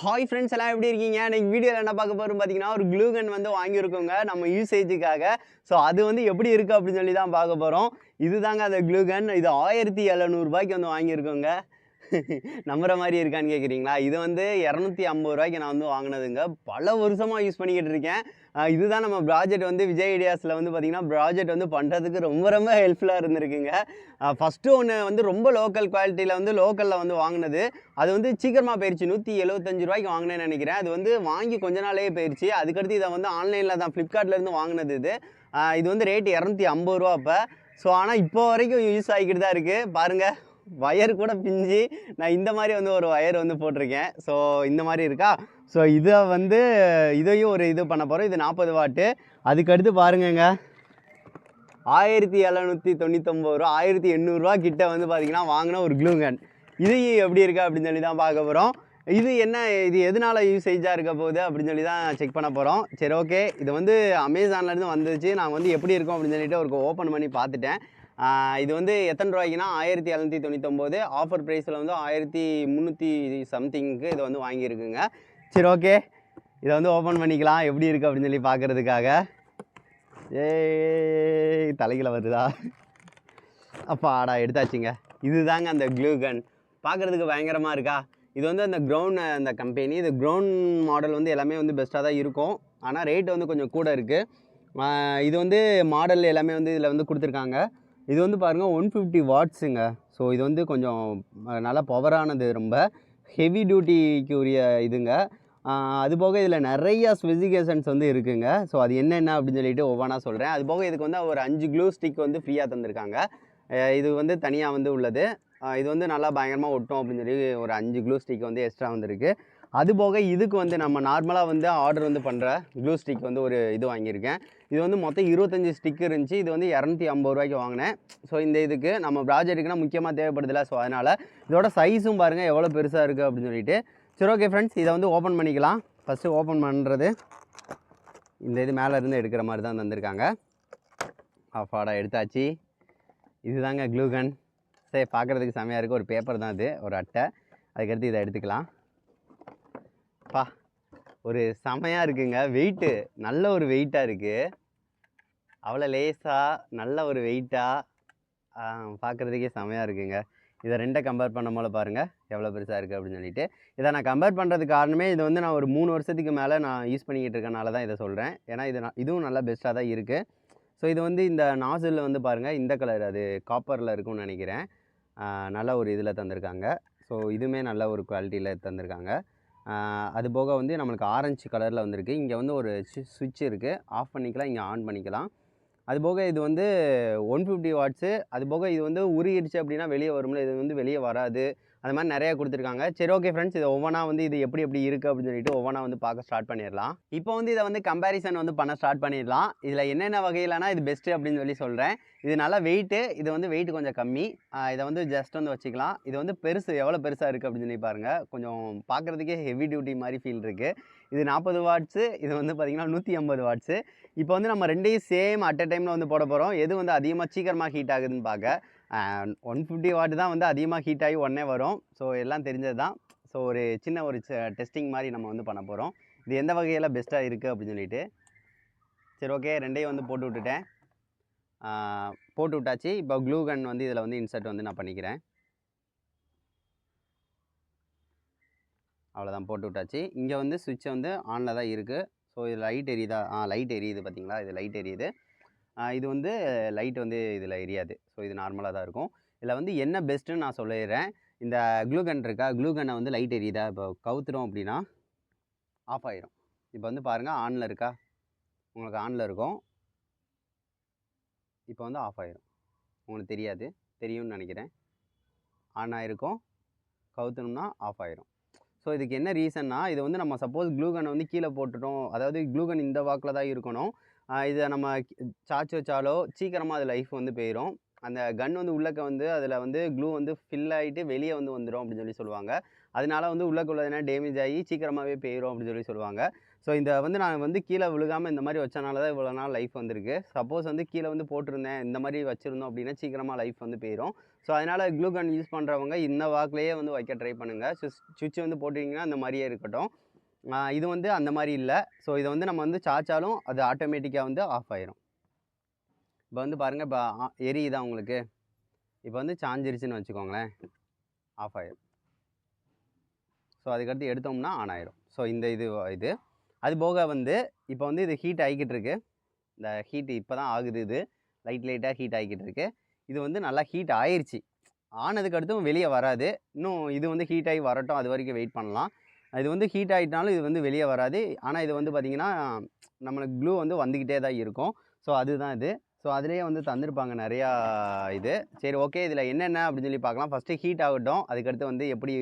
Hi friends எல்லாம் எப்படி இருக்கீங்க? நீங்கள் வீடியோவில் என்ன பார்க்க போகிறோம் பார்த்தீங்கன்னா ஒரு க்ளூகன் வந்து வாங்கியிருக்கோங்க நம்ம யூசேஜுக்காக ஸோ அது வந்து எப்படி இருக்குது அப்படின்னு சொல்லி தான் பார்க்க போகிறோம் இதுதாங்க அந்த க்ளூகன் இது ஆயிரத்தி எழுநூறுபாய்க்கு வந்து வாங்கியிருக்கோங்க. நம்புற மாதிரி இருக்கான்னு கேட்குறீங்களா இது வந்து இரநூத்தி ஐம்பது ரூபாய்க்கு நான் வந்து வாங்கினதுங்க. பல வருஷமாக யூஸ் பண்ணிக்கிட்டு இருக்கேன். இதுதான் நம்ம ப்ராஜெக்ட் வந்து விஜய் ஐடியாஸில் வந்து பார்த்திங்கன்னா ப்ராஜெக்ட் வந்து பண்ணுறதுக்கு ரொம்ப ரொம்ப ஹெல்ப்ஃபுல்லாக இருந்திருக்குங்க. ஃபஸ்ட்டு ஒன்று வந்து ரொம்ப லோக்கல் குவாலிட்டியில் வந்து லோக்கலில் வந்து வாங்கினது. அது வந்து சீக்கிரமாக போயிடுச்சு நூற்றி எழுபத்தஞ்சு ரூபாய்க்கு வாங்கினேன்னு நினைக்கிறேன். அது வந்து வாங்கி கொஞ்ச நாளே போயிடுச்சு அதுக்கடுத்து இதை வந்து ஆன்லைனில் தான் ஃப்ளிப்கார்ட்லேருந்து வாங்கினது இது. இது வந்து ரேட் இரநூத்தி ஐம்பது ரூபா அப்போ. ஸோ ஆனால் இப்போ வரைக்கும் யூஸ் ஆகிக்கிட்டு தான் இருக்குது பாருங்கள் வயர் கூட பிஞ்சு. நான் இந்த மாதிரி வந்து ஒரு வயர் வந்து போட்டிருக்கேன். ஸோ இந்த மாதிரி இருக்கா? ஸோ இதை வந்து இதையும் ஒரு இது பண்ண போகிறோம் இது நாற்பது வாட்டு. அதுக்கடுத்து பாருங்கங்க. ஆயிரத்தி எழுநூற்றி தொண்ணூத்தொம்பது ரூபா ஆயிரத்தி எண்ணூறுரூவா கிட்ட வந்து பார்த்தீங்கன்னா வாங்கின ஒரு க்ளூகன் இது எப்படி இருக்குது அப்படின்னு சொல்லி தான் பார்க்க போகிறோம் இது என்ன இது எதனால யூசேஜாக இருக்க போகுது அப்படின்னு சொல்லி தான் செக் பண்ண போகிறோம் சரி ஓகே இது வந்து அமேசான்லேருந்து வந்துச்சு. நான் வந்து எப்படி இருக்கும் அப்படின்னு சொல்லிட்டு ஒரு ஓப்பன் பண்ணி பார்த்துட்டேன். இது வந்து எத்தனை ரூபாய்க்குன்னா ஆயிரத்தி எழுநூற்றி தொண்ணூத்தொம்போது. ஆஃபர் ப்ரைஸில் வந்து ஆயிரத்தி முந்நூற்றி சம்திங்க்கு இது வந்து வாங்கியிருக்குங்க. சரி ஓகே இதை வந்து ஓப்பன் பண்ணிக்கலாம். எப்படி இருக்குது அப்படின்னு சொல்லி பார்க்குறதுக்காக. ஏய் தலைகளை வருதா? அப்பா ஆடா எடுத்தாச்சுங்க. இதுதாங்க அந்த க்ளூ கன் பார்க்குறதுக்கு பயங்கரமாக இருக்கா? இது வந்து அந்த க்ரௌண்ட் அந்த கம்பெனி இது க்ரௌண்ட் மாடல் வந்து எல்லாமே வந்து பெஸ்ட்டாக தான் இருக்கும். ஆனால் ரேட் வந்து கொஞ்சம் கூட இருக்குது இது வந்து மாடல் எல்லாமே வந்து இதில் வந்து கொடுத்துருக்காங்க. இது வந்து பாருங்கள் ஒன் ஃபிஃப்டி வாட்ஸுங்க ஸோ இது வந்து கொஞ்சம் நல்லா பவரானது ரொம்ப. ஹெவி டியூட்டிக்கு உரிய இதுங்க. அதுபோக அது போக இதில் நிறையா ஸ்பெசிஃபிகேஷன்ஸ் வந்து இருக்குங்க. ஸோ அது என்னென்ன அப்படின்னு சொல்லிட்டு ஒவ்வொன்றா சொல்கிறேன் அது போக இதுக்கு வந்து ஒரு அஞ்சு க்ளூ ஸ்டிக் வந்து ஃப்ரீயாக தந்திருக்காங்க. இது வந்து தனியாக வந்து உள்ளது. இது வந்து நல்லா பயங்கரமாக ஒட்டும் அப்படின்னு சொல்லி ஒரு அஞ்சு க்ளூ ஸ்டிக் வந்து எக்ஸ்ட்ரா வந்திருக்கு. அது போக இதுக்கு வந்து நம்ம நார்மலாக வந்து ஆர்டர் வந்து பண்ணுற க்ளூ ஸ்டிக் வந்து ஒரு இது வாங்கியிருக்கேன். இது வந்து மொத்தம் இருபத்தஞ்சி ஸ்டிக் இருந்துச்சு. இது வந்து இரநூத்தி ஐம்பது ரூபாய்க்கு வாங்கினேன். ஸோ இந்த இதுக்கு நம்ம ப்ராஜெக்ட்டுக்குனா முக்கியமாக தேவைப்படுதில்ல. ஸோ அதனால் இதோட சைஸும் பாருங்கள் எவ்வளோ பெருசாக இருக்குது அப்படின்னு சொல்லிட்டு. சரி ஓகே ஃப்ரெண்ட்ஸ் இதை வந்து ஓப்பன் பண்ணிக்கலாம். ஃபஸ்ட்டு ஓப்பன் பண்ணுறது இந்த இது மேலே இருந்து எடுக்கிற மாதிரி தான் தந்திருக்காங்க. ஆஃபாடா எடுத்தாச்சு. இதுதாங்க க்ளூகன் சரி பார்க்குறதுக்கு செமையாக இருக்குது ஒரு பேப்பர் தான் இது ஒரு அட்டை. அதுக்கடுத்து இதை எடுத்துக்கலாம். பா ஒரு செமையாக இருக்குங்க. வெயிட்டு நல்ல ஒரு வெயிட்டாக இருக்குது அவ்வளோ லேஸாக நல்ல ஒரு வெயிட்டாக பார்க்குறதுக்கே செமையாக இருக்குங்க. இதை ரெண்டை கம்பேர் பண்ண போல பாருங்கள் எவ்வளோ பெருசாக இருக்குது அப்படின்னு சொல்லிட்டு. இதை நான் கம்பேர் பண்ணுறதுக்கு காரணமே இது வந்து நான் ஒரு மூணு வருஷத்துக்கு மேலே நான் யூஸ் பண்ணிக்கிட்டு இருக்கனால தான் இதை சொல்கிறேன் ஏன்னா இது நான் இதுவும் நல்லா பெஸ்ட்டாக தான் இருக்குது ஸோ இது வந்து இந்த நாசில் வந்து பாருங்கள் இந்த கலர் அது காப்பரில் இருக்கும்னு நினைக்கிறேன். நல்ல ஒரு இதில் தந்திருக்காங்க. ஸோ இதுவுமே நல்ல ஒரு குவாலிட்டியில் தந்திருக்காங்க. அது போக வந்து நம்மளுக்கு ஆரஞ்சு கலரில் வந்திருக்கு. இங்கே வந்து ஒரு சுவிட்ச் இருக்குது ஆஃப் பண்ணிக்கலாம் இங்கே ஆன் பண்ணிக்கலாம். அது போக இது வந்து ஒன் ஃபிஃப்டி வாட்ஸு அது போக இது வந்து உருகிடுச்சு அப்படின்னா வெளியே வரும்ல இது வந்து வெளியே வராது. அது மாதிரி நிறையா கொடுத்துருக்காங்க. சரி ஓகே ஃப்ரெண்ட்ஸ் இது ஒவ்வொன்றா வந்து இது எப்படி எப்படி இருக்குது அப்படின்னு சொல்லிட்டு ஒவ்வொன்றா வந்து பார்க்க ஸ்டார்ட் பண்ணிடலாம். இப்போ வந்து இதை வந்து கம்பேரிசன் வந்து பண்ண ஸ்டார்ட் பண்ணிடலாம். இதில் என்னென்ன வகையிலனா இது பெஸ்ட்டு அப்படின்னு சொல்லி சொல்கிறேன் இது நல்லா வெயிட்டு இது வந்து வெயிட் கொஞ்சம் கம்மி. இதை வந்து ஜஸ்ட் வந்து வச்சுக்கலாம். இது வந்து பெருசு எவ்வளோ பெருசாக இருக்குது அப்படின்னு சொல்லி பாருங்கள் கொஞ்சம் பார்க்குறதுக்கே ஹெவி டியூட்டி மாதிரி ஃபீல் இருக்குது இது நாற்பது வாட்ஸு இது வந்து பார்த்திங்கன்னா நூற்றி ஐம்பது வாட்ஸு இப்போ வந்து நம்ம ரெண்டையும் சேம் அட் அ டைமில் வந்து போட போகிறோம் எது வந்து அதிகமாக சீக்கிரமாக ஹீட் ஆகுதுன்னு பார்க்க. ஒன் ஃபிஃப்டி வாட் தான் வந்து அதிகமாக ஹீட் ஆகி உடனே வரும். ஸோ எல்லாம் தெரிஞ்சது தான் ஸோ ஒரு சின்ன ஒரு டெஸ்டிங் மாதிரி நம்ம வந்து பண்ண போகிறோம் இது எந்த வகையில் பெஸ்ட்டாக இருக்குது அப்படின்னு சொல்லிட்டு. சரி ஓகே ரெண்டையும் வந்து போட்டு விட்டுட்டேன். போட்டு விட்டாச்சு. இப்போ க்ளூ கன் வந்து இதில் வந்து இன்சர்ட் வந்து நான் பண்ணிக்கிறேன். அவ்வளோதான் போட்டு விட்டாச்சு. இங்கே வந்து சுவிட்ச் வந்து ஆனில் தான் இருக்குது ஸோ இது லைட் எரியுதா? ஆ லைட் எரியுது பார்த்தீங்களா இது லைட் எரியுது. இது வந்து லைட் வந்து இதில் எரியாது. ஸோ இது நார்மலாக தான் இருக்கும். இதில் வந்து என்ன பெஸ்ட்டுன்னு நான் சொல்லிடுறேன். இந்த க்ளூகன் இருக்கா? க்ளூகனை வந்து லைட் எரியுதா? இப்போ கவுத்துட்டோம் அப்படின்னா ஆஃப் ஆயிரும். இப்போ வந்து பாருங்கள் ஆனில் இருக்கா? உங்களுக்கு ஆனில் இருக்கும். இப்போ வந்து ஆஃப் ஆயிரும். உங்களுக்கு தெரியாது. தெரியும்னு நினைக்கிறேன். ஆன் ஆகிருக்கும் கவுத்தணும்னா ஆஃப் ஆயிரும். ஸோ இதுக்கு என்ன ரீசன்னா இது வந்து நம்ம சப்போஸ் க்ளூகனை வந்து கீழே போட்டுட்டோம். அதாவது க்ளூகன் இந்த வாக்கில் தான் இருக்கணும். இதை நம்ம சாச்சு வச்சாலோ சீக்கிரமாக அது லைஃப் வந்து போயிடும் அந்த கன் வந்து உள்ளக்க வந்து அதில் வந்து க்ளூ வந்து ஃபில் ஆகிட்டு வெளியே வந்து வந்துடும் அப்படின்னு சொல்லி சொல்லுவாங்க. அதனால வந்து உள்ளக்குள்ள எதனா டேமேஜ் ஆகி சீக்கிரமாகவே போயிடும் அப்படின்னு சொல்லி சொல்லுவாங்க. ஸோ இந்த வந்து நான் வந்து கீழே விழுகாமல் இந்த மாதிரி வச்சனால தான் இவ்வளோ நாள் லைஃப் வந்திருக்கு. சப்போஸ் வந்து கீழே வந்து போட்டிருந்தேன் இந்த மாதிரி வச்சுருந்தோம் அப்படின்னா சீக்கிரமாக லைஃப் வந்து போயிடும் ஸோ அதனால் க்ளூ கன் யூஸ் பண்ணுறவங்க இந்த வாக்குலேயே வந்து வைக்க ட்ரை பண்ணுங்கள் சுவிட்ச் வந்து போட்டிங்கன்னா அந்த மாதிரியே இருக்கட்டும். இது வந்து அந்த மாதிரி இல்லை. ஸோ இதை வந்து நம்ம வந்து சார்ஜாலும் அது ஆட்டோமேட்டிக்காக வந்து ஆஃப் ஆயிரும். இப்போ வந்து பாருங்கள் இப்போ எரியுதா உங்களுக்கு? இப்போ வந்து சாஞ்சிருச்சுன்னு வச்சுக்கோங்களேன். ஆஃப் ஆயிரும். ஸோ அதுக்கடுத்து எடுத்தோம்னா ஆன் ஆயிரும். ஸோ இந்த இது இது. அது போக வந்து இப்போ வந்து இது ஹீட் ஆகிக்கிட்டு இருக்கு. இந்த ஹீட் இப்போ தான் ஆகுது இது. லைட் லைட்டாக ஹீட் ஆகிக்கிட்டு இருக்கு. இது வந்து நல்லா ஹீட் ஆயிடுச்சு ஆனதுக்கு அடுத்தும் வெளியே வராது. இன்னும் இது வந்து ஹீட் ஆகி வரட்டும். அது வரைக்கும் வெயிட் பண்ணலாம். இது வந்து ஹீட் ஆகிட்டாலும் இது வந்து வெளியே வராது. ஆனால் இது வந்து பார்த்திங்கன்னா நம்மளுக்கு க்ளூ வந்து வந்துக்கிட்டே தான் இருக்கும். ஸோ அதுதான் இது. ஸோ அதுலேயே வந்து தந்திருப்பாங்க நிறையா இது. சரி ஓகே இதில் என்னென்ன அப்படின்னு சொல்லி பார்க்கலாம். ஃபஸ்ட்டு ஹீட் ஆகட்டும். அதுக்கடுத்து வந்து எப்படி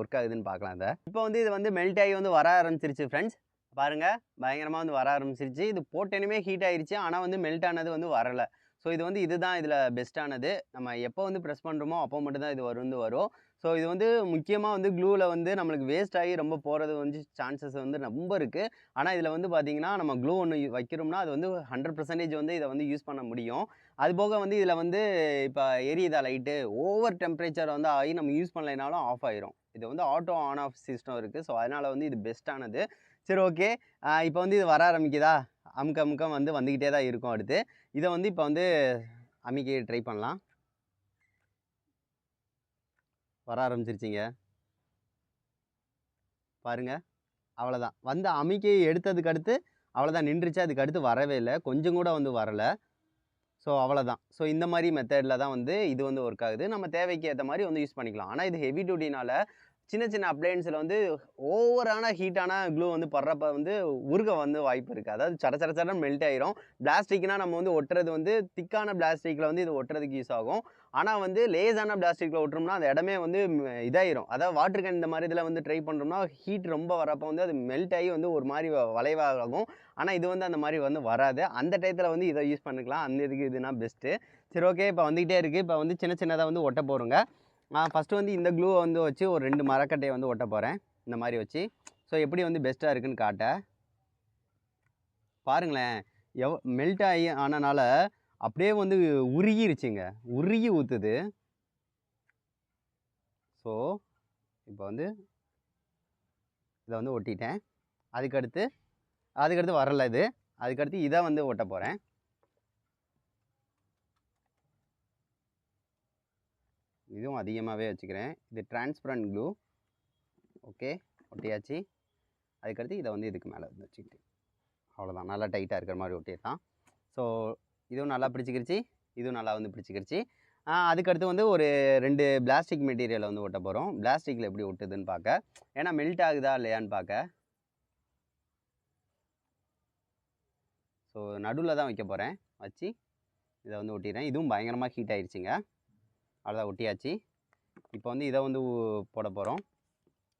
ஒர்க் ஆகுதுன்னு பார்க்கலாம் அதை இப்போ வந்து இது வந்து மெல்ட் ஆகி வந்து வர ஆரம்பிச்சிருச்சு ஃப்ரெண்ட்ஸ் பாருங்க பயங்கரமாக வந்து வர ஆரம்பிச்சிருச்சு. இது போட்டேனுமே ஹீட் ஆயிருச்சு. ஆனால் வந்து மெல்ட் ஆனது வந்து வரலை. ஸோ இது வந்து இதுதான் இதில் பெஸ்ட்டானது நம்ம எப்போ வந்து ப்ரெஸ் பண்ணுறோமோ அப்போ மட்டும்தான் இது வரும் வந்து வரும். ஸோ இது வந்து முக்கியமாக வந்து க்ளூவில் வந்து நம்மளுக்கு வேஸ்ட் ஆகி ரொம்ப போகிறது வந்து சான்சஸ் வந்து ரொம்ப இருக்குது ஆனால் இதில் வந்து பார்த்திங்கன்னா நம்ம க்ளூ ஒன்று வைக்கிறோம்னா அது வந்து ஹண்ட்ரட் பர்சன்டேஜ் வந்து இதை வந்து யூஸ் பண்ண முடியும். அது போக வந்து இதில் வந்து இப்போ எரியுதா லைட்டு ஓவர் டெம்பரேச்சர் வந்து ஆகி நம்ம யூஸ் பண்ணலைனாலும் ஆஃப் ஆயிரும். இது வந்து ஆட்டோ ஆன் ஆஃப் சிஸ்டம் இருக்குது ஸோ அதனால் வந்து இது பெஸ்ட்டானது சரி ஓகே இப்போ வந்து இது வர ஆரம்பிக்குதா? அமுக்க அமுக்கம் வந்து வந்துக்கிட்டே தான் இருக்கும் அடுத்து. இதை வந்து இப்போ வந்து அமைக்க ட்ரை பண்ணலாம். வர ஆரம்பிச்சிருச்சிங்க. பாருங்க. அவ்வளோதான் வந்து அமைக்கையை எடுத்ததுக்கு அடுத்து அவ்வளோதான் நின்றுச்சு. அதுக்கு அடுத்து வரவே இல்லை. கொஞ்சம் கூட வந்து வரலை. ஸோ அவ்வளோதான் ஸோ இந்த மாதிரி மெத்தடில் தான் வந்து இது வந்து ஒர்க் ஆகுது. நம்ம தேவைக்கு ஏற்ற மாதிரி வந்து யூஸ் பண்ணிக்கலாம். ஆனால் இது ஹெவி டியூட்டினால சின்ன சின்ன அப்ளையன்ஸில் வந்து ஓவரான ஹீட்டான க்ளூ வந்து படுறப்ப வந்து உருக வந்து வாய்ப்பு இருக்குது அதாவது சட சட சட மெல்ட் ஆயிரும். பிளாஸ்டிக்னால் நம்ம வந்து ஒட்டுறது வந்து திக்கான பிளாஸ்டிக்கில் வந்து இது ஒட்டுறதுக்கு யூஸ் ஆகும். ஆனால் வந்து லேசான பிளாஸ்டிக்கில் ஒட்டுறோம்னா அந்த இடமே வந்து ம், இதாயிரும். அதாவது வாட்டர் கேன் இந்த மாதிரி இதில் வந்து ட்ரை பண்ணுறோம்னா ஹீட் ரொம்ப வரப்போ வந்து அது மெல்ட் ஆகி வந்து ஒரு மாதிரி வளைவாகும். ஆனால் இது வந்து அந்த மாதிரி வந்து வராது. அந்த டயத்தில் வந்து இதை யூஸ் பண்ணிக்கலாம். அந்த இதுக்கு இதுனா பெஸ்ட்டு சரி ஓகே இப்போ வந்துக்கிட்டே இருக்குது இப்போ வந்து சின்ன சின்னதாக வந்து ஒட்ட போகிறோங்க நான் ஃபஸ்ட்டு வந்து இந்த க்ளூவை வந்து வச்சு ஒரு ரெண்டு மரக்கட்டையை வந்து ஒட்ட போகிறேன் இந்த மாதிரி வச்சு. ஸோ எப்படி வந்து பெஸ்ட்டாக இருக்குன்னு காட்ட. பாருங்களேன். எவ் மெல்ட் ஆகி ஆனனால அப்படியே வந்து உருகிருச்சுங்க. உருகி ஊற்றுது ஸோ இப்போ வந்து இதை வந்து ஒட்டிட்டேன். அதுக்கடுத்து அதுக்கடுத்து வரல இது. அதுக்கடுத்து இதை வந்து ஒட்ட போகிறேன் இதுவும் அதிகமாகவே வச்சுக்கிறேன். இது டிரான்ஸ்பரண்ட் க்ளூ ஓகே ஒட்டியாச்சு. அதுக்கடுத்து இதை வந்து இதுக்கு மேலே வந்து வச்சுக்கிட்டு. அவ்வளோதான் நல்லா டைட்டாக இருக்கிற மாதிரி ஒட்டிடலாம். ஸோ இதுவும் நல்லா பிடிச்சிக்கிருச்சு. இதுவும் நல்லா வந்து பிடிச்சிக்கிருச்சு. அதுக்கடுத்து வந்து ஒரு ரெண்டு பிளாஸ்டிக் மெட்டீரியலை வந்து ஒட்ட போகிறோம் பிளாஸ்டிக்கில் எப்படி ஒட்டுதுன்னு பார்க்க ஏன்னா மெல்ட் ஆகுதா இல்லையான்னு பார்க்க ஸோ நடுவில் தான் வைக்க போகிறேன் வச்சு இதை வந்து ஒட்டிடுறேன். இதுவும் பயங்கரமாக ஹீட் ஆயிடுச்சுங்க அவ்வளோதான் ஒட்டியாச்சு. இப்போ வந்து இதை வந்து ஊ- போட போகிறோம்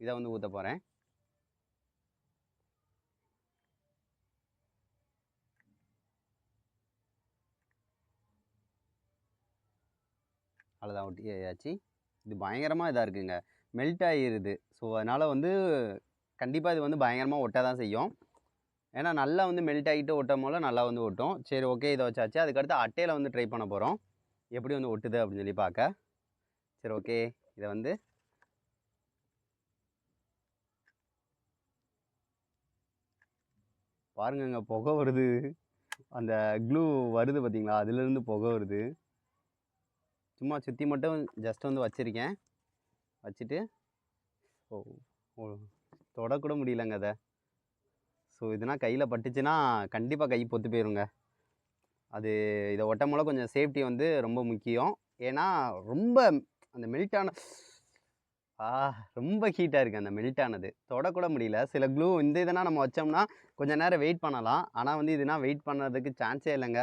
இதை வந்து ஊற்ற போகிறேன் அவ்வளோதான் ஒட்டியாச்சு. இது பயங்கரமாக இதாக இருக்குங்க. மெல்ட் ஆகிருது ஸோ அதனால் வந்து கண்டிப்பாக இது வந்து பயங்கரமாக ஒட்ட தான் செய்யும். ஏன்னா நல்லா வந்து மெல்ட் ஆகிட்டு ஒட்டும் போல நல்லா வந்து ஒட்டும். சரி ஓகே இதை வச்சாச்சு. அதுக்கடுத்து அட்டையில் வந்து ட்ரை பண்ண போகிறோம் எப்படி வந்து ஒட்டுது அப்படின்னு சொல்லி பார்க்க. சரி ஓகே இதை வந்து பாருங்கங்க புகை வருது. அந்த க்ளூ வருது பார்த்தீங்களா அதுலேருந்து புகை வருது. சும்மா சுற்றி மட்டும் ஜஸ்ட் வந்து வச்சுருக்கேன். வச்சுட்டு ஓ ஓ தொடக்கூட முடியலங்க அதை. ஸோ இதனால் கையில் பட்டுச்சுன்னா கண்டிப்பாக கை பொத்து போயிருங்க. அது இதை ஒட்டமோல கொஞ்சம் சேஃப்டி வந்து ரொம்ப முக்கியம். ஏன்னா ரொம்ப அந்த மெல்ட்டான ஆ ரொம்ப ஹீட்டாக இருக்குது அந்த மெல்ட் ஆனது தொடக்கூட முடியல. சில க்ளூ இந்த இதனா நம்ம வச்சோம்னா கொஞ்சம் நேரம் வெயிட் பண்ணலாம். ஆனால் வந்து இதுனா வெயிட் பண்ணுறதுக்கு சான்ஸே இல்லைங்க.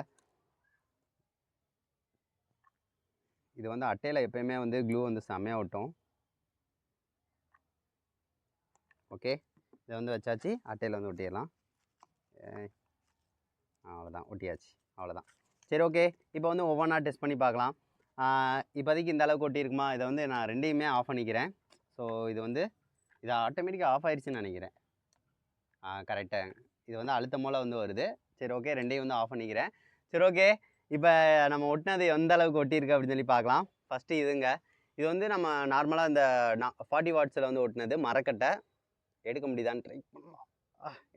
இது வந்து அட்டையில் எப்பயுமே வந்து க்ளூ வந்து செம்மையாக ஒட்டும். ஓகே. இதை வந்து வச்சாச்சு. அட்டையில் வந்து ஒட்டிடலாம். அவ்வளோதான் ஒட்டியாச்சு. அவ்வளோதான் சரி ஓகே இப்போ வந்து ஒவ்வொன்றா டெஸ்ட் பண்ணி பார்க்கலாம். இப்போதைக்கு இந்த அளவுக்கு ஒட்டியிருக்குமா இதை வந்து நான் ரெண்டையுமே ஆஃப் பண்ணிக்கிறேன். ஸோ இது வந்து இது ஆட்டோமேட்டிக்காக ஆஃப் ஆயிடுச்சுன்னு நினைக்கிறேன். கரெக்டாக இது வந்து அழுத்தம் போல் வந்து வருது. சரி ஓகே ரெண்டையும் வந்து ஆஃப் பண்ணிக்கிறேன். சரி ஓகே இப்போ நம்ம ஒட்டினது எந்த அளவுக்கு ஒட்டியிருக்கு அப்படின்னு சொல்லி பார்க்கலாம். ஃபஸ்ட்டு இதுங்க. இது வந்து நம்ம நார்மலாக இந்த ஃபார்ட்டி வாட்ஸில் வந்து ஒட்டினது மரக்கட்டை. எடுக்க முடியுதான்னு ட்ரை பண்ணலாம்.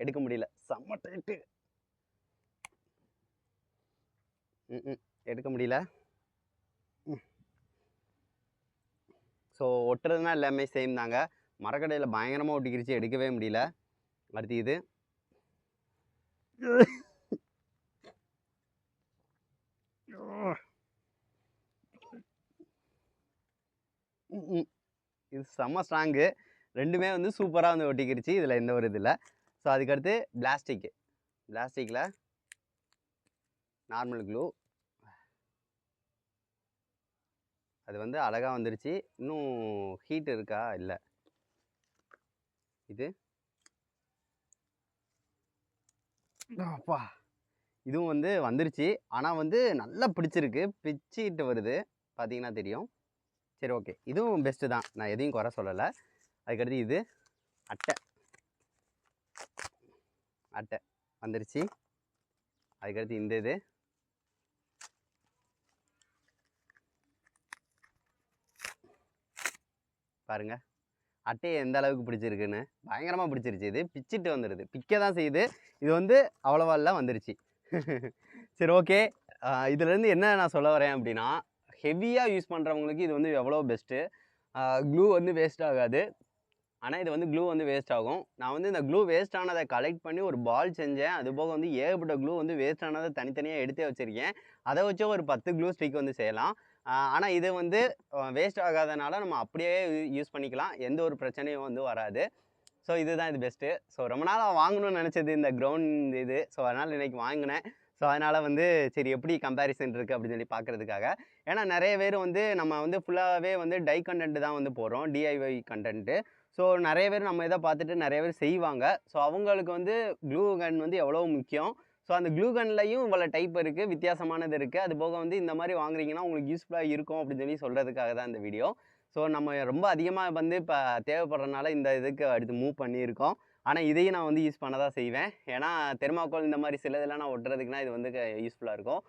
எடுக்க முடியல. செம்ம டைட்டு எடுக்க முடியல. ஸோ ஒட்டுறதுனா எல்லாமே சேம் தாங்க. மரக்கடையில் பயங்கரமாக ஒட்டிக்கிருச்சு எடுக்கவே முடியல. அடுத்து இது. இது செம்ம ஸ்ட்ராங்கு ரெண்டுமே வந்து சூப்பராக வந்து ஒட்டிக்கிருச்சு. இதில் எந்த ஒரு இது இல்லை ஸோ அதுக்கடுத்து பிளாஸ்டிக்கு பிளாஸ்டிக்கில் நார்மல் க்ளூ அது வந்து அழகாக வந்துருச்சு. இன்னும் ஹீட் இருக்கா? இல்லை. இது? அப்பா. இதுவும் வந்து வந்துருச்சு. ஆனால் வந்து நல்லா பிடிச்சிருக்கு. பிச்சிட்டு வருது. பார்த்தீங்கன்னா தெரியும். சரி ஓகே. இதுவும் பெஸ்ட்டு தான். நான் எதையும் குறை சொல்லலை. அதுக்கடுத்து இது. அட்டை. அட்டை. வந்துருச்சு. அதுக்கடுத்து இந்த இது. பாருங்கள் அட்டையை எந்த அளவுக்கு பிடிச்சிருக்குன்னு பயங்கரமாக பிடிச்சிருச்சு. இது பிச்சுட்டு வந்துடுது பிக்க தான் செய்யுது. இது வந்து அவ்வளோவா இல்லை வந்துருச்சு. சரி ஓகே. இதுலேருந்து என்ன நான் சொல்ல வரேன் அப்படின்னா ஹெவியாக யூஸ் பண்ணுறவங்களுக்கு இது வந்து எவ்வளோ பெஸ்ட்டு க்ளூ வந்து வேஸ்ட் ஆகாது. ஆனால் இது வந்து க்ளூ வந்து வேஸ்ட் ஆகும். நான் வந்து இந்த க்ளூ வேஸ்ட் ஆனதை கலெக்ட் பண்ணி ஒரு பால் செஞ்சேன். அது போக வந்து ஏகப்பட்ட க்ளூ வந்து வேஸ்ட் ஆனதை தனித்தனியாக எடுத்து வச்சுருக்கேன். அதை வச்சு ஒரு பத்து க்ளூ ஸ்டிக் வந்து செய்யலாம். ஆனால் இது வந்து வேஸ்ட் ஆகாதனால நம்ம அப்படியே யூஸ் பண்ணிக்கலாம். எந்த ஒரு பிரச்சனையும் வந்து வராது. ஸோ இதுதான் இது பெஸ்ட்டு ஸோ ரொம்ப நாளாக வாங்கணும்னு நினச்சது இந்த கிரவுண்ட் இது. ஸோ அதனால் இன்றைக்கி வாங்கினேன். ஸோ அதனால் வந்து சரி எப்படி கம்பேரிசன் இருக்குது அப்படின்னு சொல்லி பார்க்குறதுக்காக ஏன்னா நிறைய பேர் வந்து நம்ம வந்து ஃபுல்லாகவே வந்து டை கண்டென்ட் தான் வந்து போடுறோம். டிஐஒய் கண்டென்ட்டு ஸோ நிறைய பேர் நம்ம இதை பார்த்துட்டு நிறைய பேர் செய்வாங்க. ஸோ அவங்களுக்கு வந்து க்ளூ கன் வந்து எவ்வளோ முக்கியம்? ஸோ அந்த க்ளூகன்லையும் இவ்வளோ டைப் இருக்குது வித்தியாசமானது இருக்குது அது போக வந்து இந்த மாதிரி வாங்குறீங்கன்னா உங்களுக்கு யூஸ்ஃபுல்லாக இருக்கும் அப்படின்னு சொல்லி சொல்கிறதுக்காக தான் இந்த வீடியோ ஸோ நம்ம ரொம்ப அதிகமாக வந்து இப்போ தேவைப்படுறதுனால இந்த இதுக்கு அடுத்து மூவ் பண்ணியிருக்கோம். ஆனால் இதையும் நான் வந்து யூஸ் பண்ண தான் செய்வேன். ஏன்னா தெர்மாக்கோல் இந்த மாதிரி சில இதெல்லாம் நான் ஒட்டுறதுக்குனா இது வந்து யூஸ்ஃபுல்லாக இருக்கும்.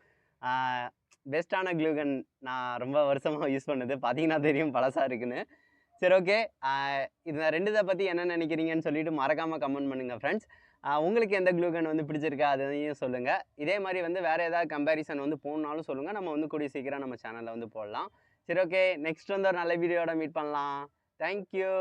பெஸ்ட்டான க்ளூகன் நான் ரொம்ப வருஷமாக யூஸ் பண்ணது. பார்த்தீங்கன்னா தெரியும் பழசாக இருக்குன்னு. சரி ஓகே இந்த ரெண்டு இதை பற்றி என்ன நினைக்கிறீங்கன்னு சொல்லிட்டு மறக்காமல் கமெண்ட் பண்ணுங்கள் ஃப்ரெண்ட்ஸ் உங்களுக்கு எந்த க்ளூகன் வந்து பிடிச்சிருக்கா அதையும் சொல்லுங்கள் இதே மாதிரி வந்து வேறு ஏதாவது கம்பேரிசன் வந்து போகணுன்னாலும் சொல்லுங்கள் நம்ம வந்து கூடிய சீக்கிரம் நம்ம சேனலில் வந்து போடலாம். சரி ஓகே நெக்ஸ்ட் வந்து ஒரு நல்ல வீடியோட மீட் பண்ணலாம். தேங்க்யூ